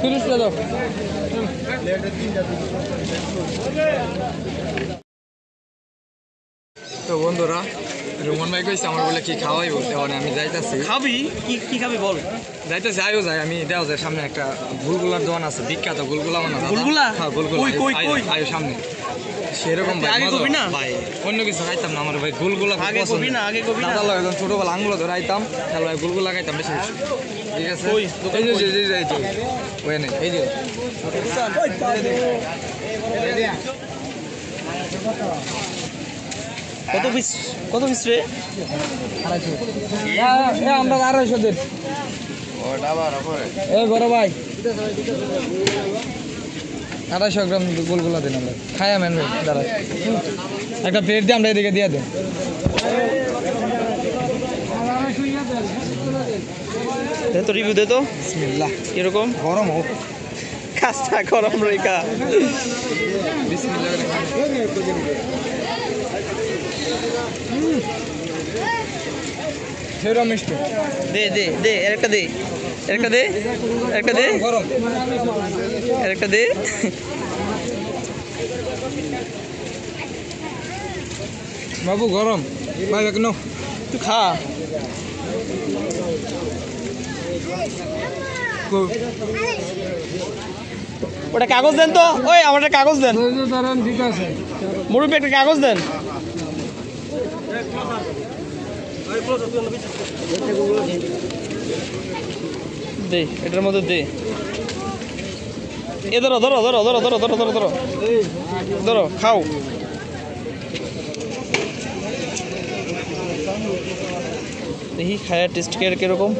তিরিশটা দাও তো বন্ধুরা রোমন ভাই কইছে আমার বলে কি খাওয়াইব তেমন আমি যাইতাছি। খাবি? কি কি খাবি বল? যাইতেছি আয়ও যাই আমি দেওয়া যায় সামনে একটা গুলগুলার দোকান আছে বিখ্যাত গুলগুলা মানে গুলগুলা? হ্যাঁ গুলগুলা কই, কই, কই? আয়ো সামনে। সেরকম ভাই আগে কবি না? ভাই অন্য কিছু খাইতাম না আমার ভাই গুলগুলা আগে কবি না, আগে কবি না। দাদা লাগে ছোটবেলা আঙ্গুলো ধরে আইতাম তাহলে ভাই গুলগুলা খাইতাম বেশি বেশি। ঠিক আছে কই? এই যে এই যে, এই যে, ওই নেই এই যে কত পিস কত পিস রে আমরা আড়াইশো দিন এই বড় ভাই আড়াইশো গ্রাম গোলগুলা দিন আমরা। খাই আমেন দাঁড়া একটা প্লেট দিয়ে আমরা এদিকে দিয়ে দেন। তো রিভিউ দে তো। কীরকম? গরম হোক। কাজটা গরম রেখা। মিষ্টি। দে দে দে একটা দে একটা দে একটা দে। একটা দে। বাবু গরম। ভাই কেন তুই খা। ওটা কাগজ দেন তো। ওই আমার কাগজ দেন। মুরব্বী একটা কাগজ দেন। দে, এটার মধ্যে দে। এ, ধরো ধরো ধরো ধরো ধরো ধরো ধরো ধরো। ধরো, খাও। দেখি, খায়ার টেস্ট কেয়ার কীরকম?